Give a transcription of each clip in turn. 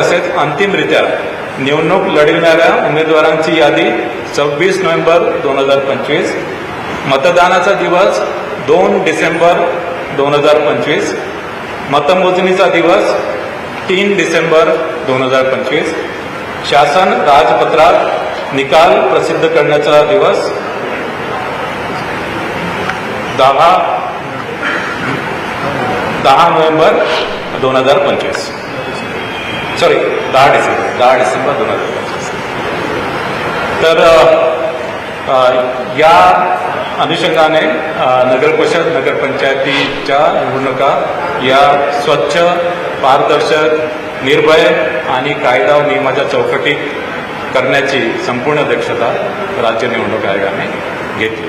तसेच अंतिमरित्या निवडणूक लढविणाऱ्या उमेदवारांची यादी सव्वीस नोव्हेंबर दोन हजार पंचवीस. मतदानाचा दिवस दोन डिसेंबर दोन हजार पंचवीस. मतमोजणीचा दिवस तीन डिसेंबर दोन हजार पंचवीस. शासन राजपत्रात निकाल प्रसिद्ध करण्याचा दिवस दहा दहा नोव्हेंबर दोन हजार पंचवीस. सॉरी दहा डिसेंबर दहा डिसेंबर दोन हजार पंचवीस. तर या अनुषंगाने नगर परिषद नगरपंचायतीच्या निवडणुका या स्वच्छ पारदर्शक निर्भय आणि कायदा व नियमाच्या चौकटीत करण्याची संपूर्ण दक्षता राज्य निवडणूक आयोगाने घेतली.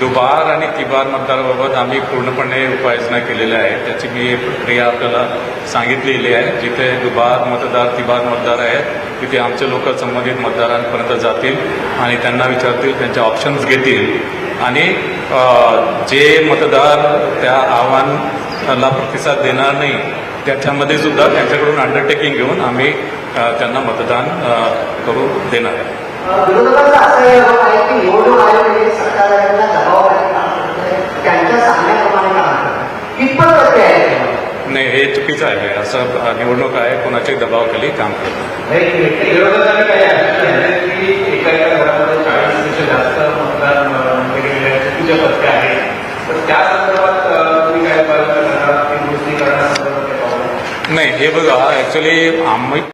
दुबार आणि तिबार मतदाराबाबत आम्ही पूर्णपणे उपाययोजना केलेल्या आहे त्याची मी प्रक्रिया आपल्याला सांगितलेली आहे. जिथे दुबार मतदार तिबार मतदार आहेत तिथे आमचे लोक संबंधित मतदारांपर्यंत जातील आणि त्यांना विचारतील त्यांचे ऑप्शन्स घेतील. आणि जे मतदार त्या आव्हानाला प्रतिसाद देणार नाही त्याच्यामध्ये सुद्धा त्यांच्याकडून अंडरटेकिंग घेऊन आम्ही त्यांना मतदान करू देणार आहे. विरोधकांचा असा आरोप आहे की निवडणूक आयोग हे सत्ताधाऱ्यांना दबावाखाली काम करत त्यांच्या सांगण्याप्रमाणे काम करत कितपत सत्य आहे नाही हे चुकीचं आहे असं निवडणूक आहे कोणाच्याही दबावाखाली काम करत नाही. की एका एका घरामध्ये जास्त मतदान पत्ते तर त्या संदर्भात तुम्ही काय करणार दुरुस्ती नाही हे बघा ॲक्च्युली आम्ही